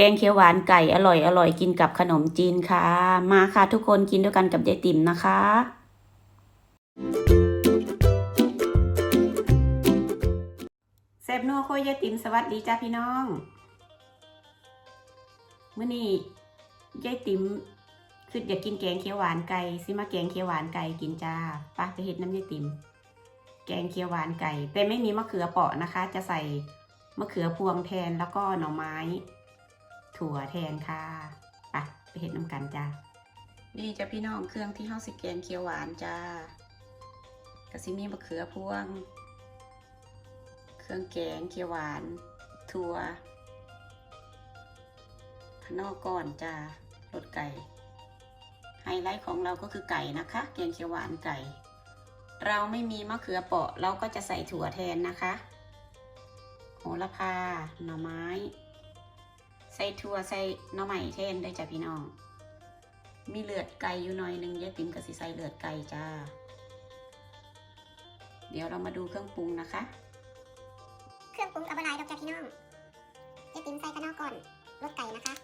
แกงเขียวหวานไก่อร่อยอร่อยกินกับขนมจีนค่ะ มาค่ะทุกคนกินด้วยกันกับยายติ๋มนะคะแซบนัวโคยยายติ๋มสวัสดีจ้าพี่น้องเมื้อนี้ยายติ๋มคืออยากกินแกงเขียวหวานไก่ซิมาแกงเขียวหวานไก่กินจ้าป้าไปเฮ็ดน้ำยายติ๋มแกงเขียวหวานไก่ แต่ไม่มีมะเขือเปราะนะคะ จะใส่มะเขือพวงแทนแล้วก็หน่อไม้ ถั่วแทนค่ะไปไปเห็ดน้ำกันจ้านี่จะพี่น้องเครื่องที่เฮาสิแกงเขียวหวานจ้ากระซิมีมะเขือพวง เครื่องแกงเขียวหวาน ถั่วขนอกก่อนจ้ารสไก่ ไฮไลท์ของเราก็คือไก่นะคะ แกงเขียวหวานไก่ เราไม่มีมะเขือเปราะเราก็จะใส่ถั่วแทนนะคะ โหระพา หน่อไม้ ใส่ถั่วใส่หน่อไม้แทนได้จ้ะพี่น้อง มีเลือดไก่อยู่หน่อยหนึงยายติ๋มก็สิใส่เลือดไก่จ้า เดี๋ยวเรามาดูเครื่องปรุงนะคะ เครื่องปรุงเอาบะหลายดอกจ้ะพี่น้องเจะติ้มใส่กระนอกก่อนรสไก่นะคะ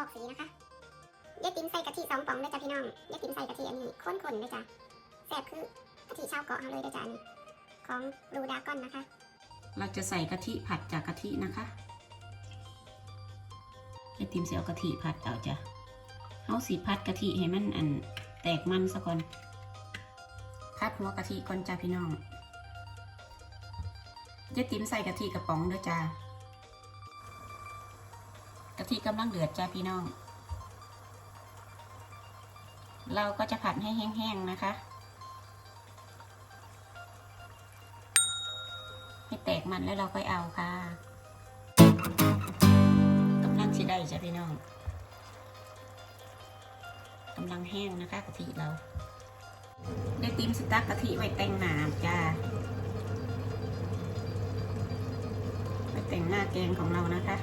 อกสีนะคะเยติมใส่กะทิสองป๋องด้วยจ้ะพี่น้องเยติมใส่กะทิอันนี้ข้นๆด้วยจ้ะแซ่บคือกะทิชาวเกาะเอาเลยด้วยจ้ะอันนี้ของรูดาก้อนนะคะ เราจะใส่กะทิผัดจากกะทินะคะยายติ๋มสิเอากะทิผัดเอาจ้ะเฮาสิผัดกะทิให้มันอันแตกมันซะก่อนผัดหัวกะทิก่อนจ้าพี่น้องยายติ๋มใส่กะทิกระป๋องด้วยจ้าะทิกำลังเดือดจ้าพี่น้อง เราก็จะผัดให้แห้งๆนะคะให้แตกมันแล้วเราค่อยเอาค่ะกำลังสิได้จ้ะพี่น้องกำลังแห้งนะคะกะทิเรา ได้ติมสตักกะทิไว้แต่งหน้าจ้าไว้แต่งหน้าแกงของเรานะคะ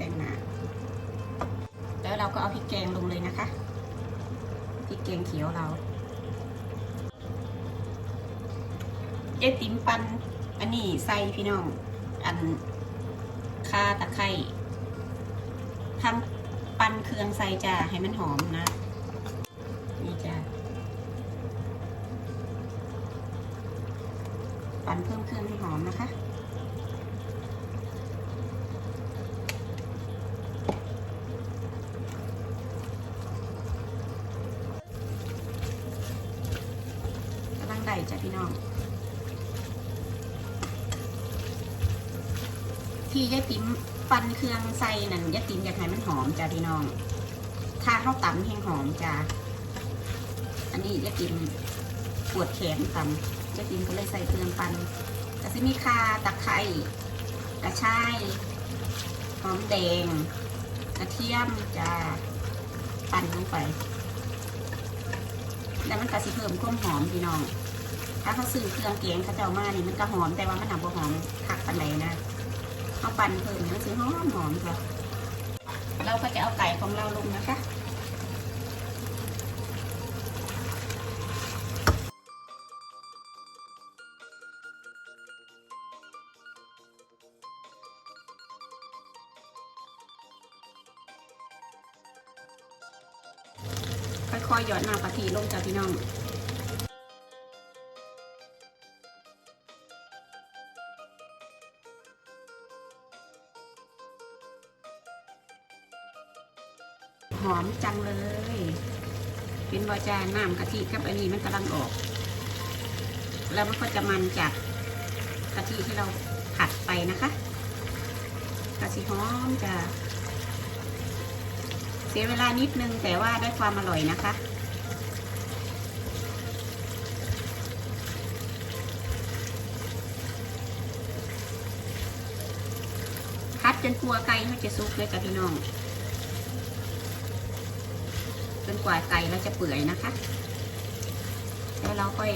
แต่งหน้าแล้วเราก็เอาพริกแกงลงเลยนะคะพริกแกงเขียวเราเจ๊ติ๋มปันอันนี้ใส่พี่น้อง อันคาตะไคร้ทั้งปันเครื่องใส่จ้าให้มันหอมนะนี่จ้าปันเพิ่มเครื่องให้หอมนะคะ กำลังได้จ้ะพี่น้อง ที่ ยายติ๋มปันเครื่องใส่นั่นยายติ๋มอยากให้มันหอมจ้ะพี่น้องถ้าข้าวตำแห้งหอมจ้ะอันนี้ยายติ๋มปวดแขนตำยายติ๋มก็เลยใส่เครื่องปันก็จะมีข่าตะไคร้กระชายหอมแดง กระเทียมจ้ะปั่นลงไป แล้วมันก็สิเพิ่มความหอมพี่น้องถ้าเขาซื้อเครื่องเกียงเขาเจ้ามานี่มันก็หอมแต่ว่ามันหนักบ่หอมคักปันไหนนะ เอาปั่นเพิ่มเนี่ยมันสิหอมหอมจ้ะเราก็จะเอาไก่ของเราลงนะคะค่อยๆหยอดน้ำกะทิลงจ้ะพี่น้อง หอมจังเลยเป็นวาจาน้ำกะทิกับอันนี้มันกำลังออก แล้วมันก็จะมันจากกะทิที่เราผัดไปนะคะกะทิหอมจะเสียเวลานิดนึงแต่ว่าได้ความอร่อยนะคะพัดจนกลัวไก่มันจะสุกเลยจ้ะพี่น้อง กว่าไก่เราจะเปื่อยนะคะ แล้วเราค่อย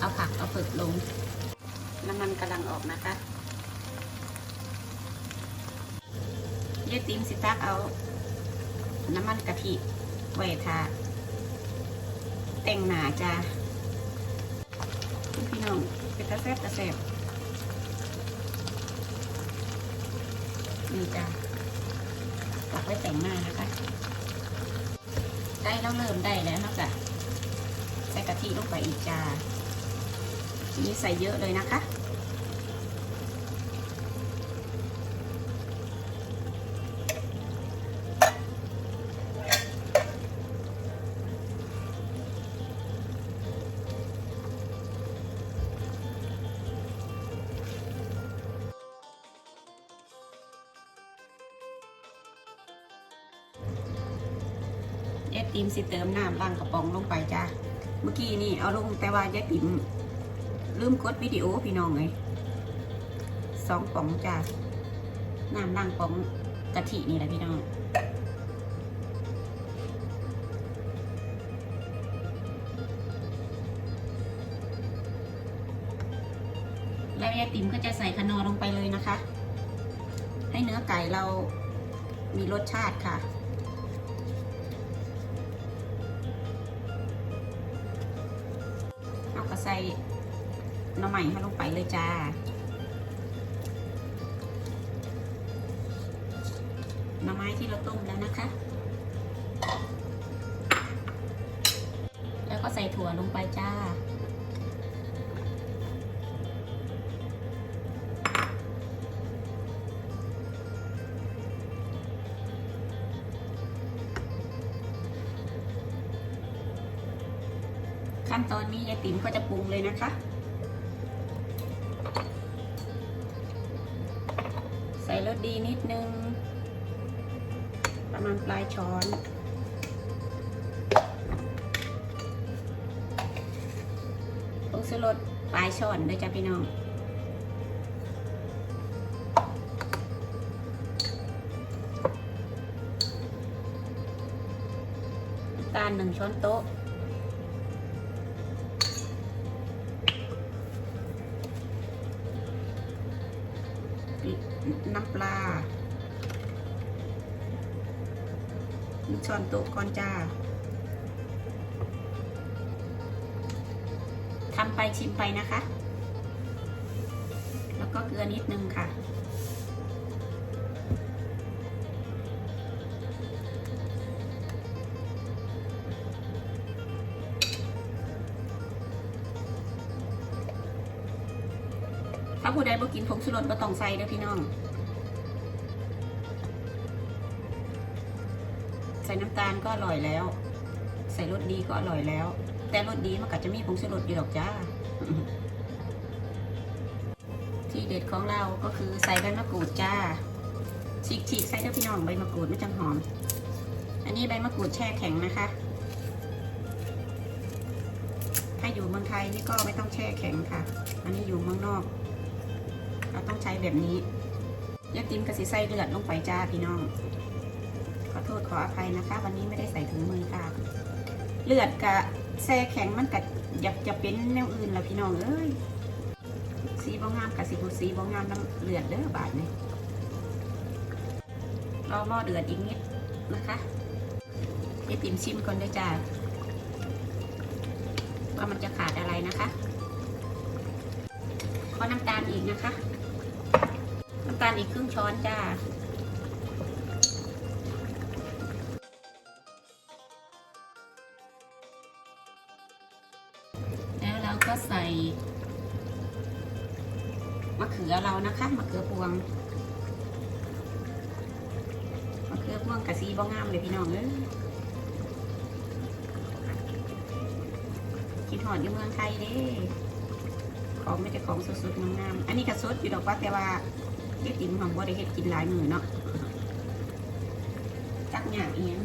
เอาผักเอาผึกลง น้ำมันกำลังออกนะคะเยติมสิตักเอา น้ำมันกะทิไว้ทาแต่งหนาจ้าพี่น้องเป็นตะแซบตะแซบนี่จ้าตักไว้แต่งหน้านะคะ ได้แล้วเริ่มได้แล้วนะจ๊ะใส่กะทิลงไปอีกจ้าทีนี้ใส่เยอะเลยนะคะ ติมสิเติมน้ำล้างกระป๋องลงไปจ้าเมื่อกี้นี่เอาลงแต่ว่ายายติ๋มลืมกดวิดีโอพี่น้องเลยสองป๋องจ้าน้ำล้างป๋องกะทินี่แหละพี่น้องแล้วยายติ๋มก็จะใส่ขนอลงไปเลยนะคะ ให้เนื้อไก่เรามีรสชาติค่ะ ใส่หน้ำใหม่ให้ลงไปเลยจ้าหน่อไม้ที่เราต้มแล้วนะคะ แล้วก็ใส่ถั่วลงไปจ้า ขั้นตอนนี้ยายติ๋มก็จะปรุงเลยนะคะ ใส่รสดีนิดนึง ประมาณปลายช้อนผงชูรสปลายช้อนด้วยจ้ะพี่น้องตาลหนึ่งช้อนโต๊ะ ปลาหนึ่งช้อนโต๊ะก่อนจ้าทำไปชิมไปนะคะ แล้วก็เกลือนิดนึงค่ะถ้าผู้ใดบ่กินผงชูรสบ่ต้องใส่เด้อพี่น้อง ส่น้ำตาลก็อร่อยแล้ว ใส่รสดีก็อร่อยแล้ว แต่รสดีมันก็จะมีผงชูรสอยู่ดอกจ้า ที่เด็ดของเราก็คือใส่ใบมะกรูดจ้าฉีกๆใส่เด้อพี่น้องใบมะกรูดไม่จังหอม อันนี้ใบมะกรูดแช่แข็งนะคะถ้าอยู่เมืองไทยนี่ก็ไม่ต้องแช่แข็งค่ะ อันนี้อยู่เมืองนอก เราต้องใช้แบบนี้ยาติมกระสีใส่เลือดลงไปจ้าพี่น้อง ทษขออภัยนะคะ วันนี้ไม่ได้ใส่ถุงมือค่ะ เลือดกะแช่แข็งมันกะอยากจะเป็นแนวอื่นละพี่น้องเอ้ยสีบองงามกับสีบุสีบองงามน้ำเลือดเด้อบาทนี่รอหม้อเดือดอีกนิดนะคะยายติมชิมก่อนด้วยจ้าว่ามันจะขาดอะไรนะคะขอน้ำตาลอีกนะคะ น้ำตาลอีกครึ่งช้อนจ้า นะคะมะเขือพวงมะเขือพวงกะซีบ้องามเลยพี่น้องเอ้ยกินหอดอยู่เมืองไทยเด้ของไม่ใช่ของสดๆงามๆอันนี้ก็สดอยู่ดอกว่าแต่ว่าเด็กติมของบ่ได้เฮ็ดกินหลายมือเนาะจักหยาบเอียง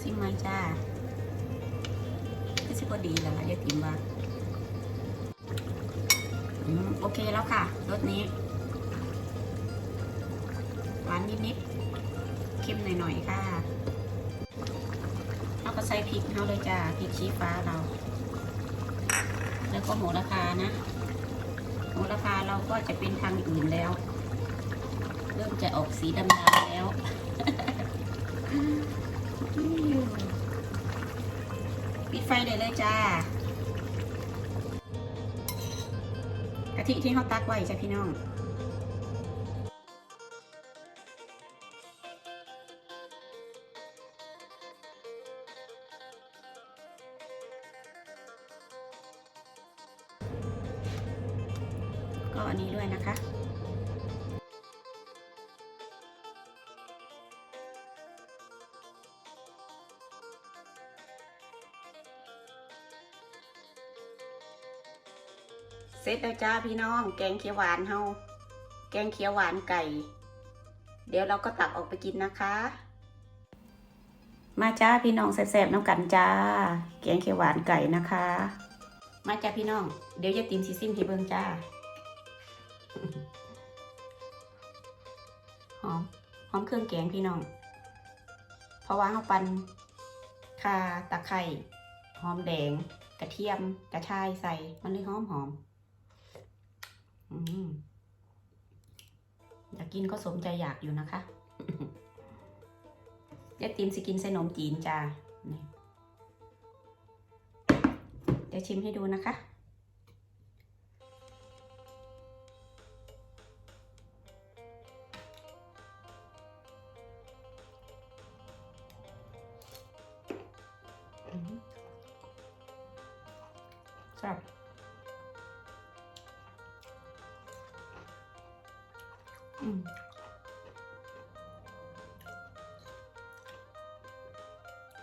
ซิมไหมจ้าก็สิพอดีแล้วล่ะยายติมว่า โอเคแล้วค่ะรสนี้ หวานนิดๆเค็มหน่อยๆค่ะเราก็ใส่พริกเขาเลยจ้าพริกชี้ฟ้าเรา แล้วก็โหระพานะโหระพาเราก็จะเป็นทางอื่นแล้ว เริ่มจะออกสีดำๆแล้วปิดไฟได้เลยจ้า กะทิที่เขาตักไว้จ้ะพี่น้อง ร็จแล้วจ้าพี่น้อง แกงเขียวหวานเฮาแกงเขียวหวานไก่ เดี๋ยวเราก็ตักออกไปกินนะคะ มาจ้าพี่น้องแซ่บๆน้ำกันจ้า แกงเขียวหวานไก่นะคะ มาจ้าพี่น้อง เดี๋ยวจะติมซีซิมที่เบิ่งจ้าหอมหอมเครื่องแกงพี่น้อง เพราะว่าเราปั่นข่าตะไคร่หอมแดง กระเทียมกระชายใส่มันเลยหอมหอม อยากกินก็สมใจอยากอยู่นะคะยายติมสิกินใส่นมจีนจ้านี่เดี๋ยวชิมให้ดูนะคะ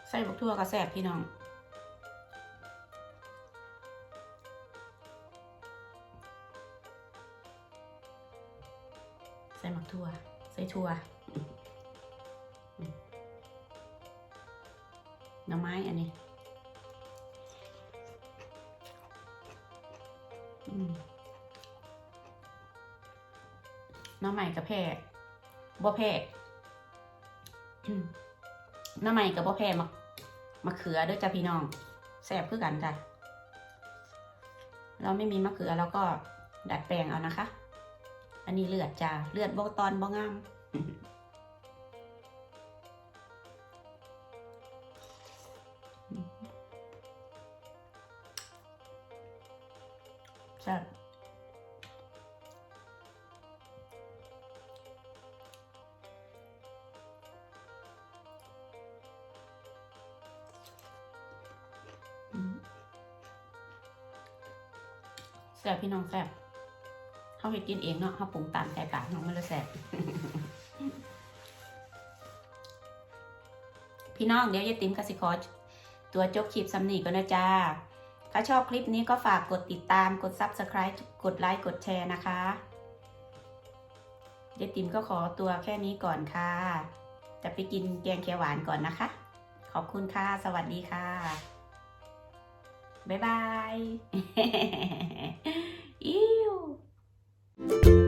ใส่บักทั่วก็แซบพี่น้องใส่หมักทั่ว ใส่ทั่วหน่อไม้อันนี้หน้ำใหม่กับแพร่บ่แพร่ หน้ำใหม่กับบ่แพรมามาเขือเด้วยจ้ะพี่น้องแซ่บคือกันจ้ะเราไม่มีมะเขือเราก็ดัดแปลงเอานะคะ อันนี้เลือดจ้ะเลือดบ่ตอนบ่งามแซ่บ ซ่บพี่น้องแซ่บเขาเห็ดกินเองเนาะเขาปรุงตามใจปากน้องมันเลยแซ่บพี่น้องเดี๋ยวยายติ๋มกสิคอตัวจบคลิปสำนีก็นะจ้า ถ้าชอบคลิปนี้ก็ฝากกดติดตามกด Subscribe กดไลค์กดแชร์นะคะเดยติมก็ขอตัวแค่นี้ก่อนค่ะ จะไปกินแกงเขียวหวานก่อนนะคะ ขอบคุณค่ะ สวัสดีค่ะ 拜拜。嘿嘿嘿嘿嘿咦哟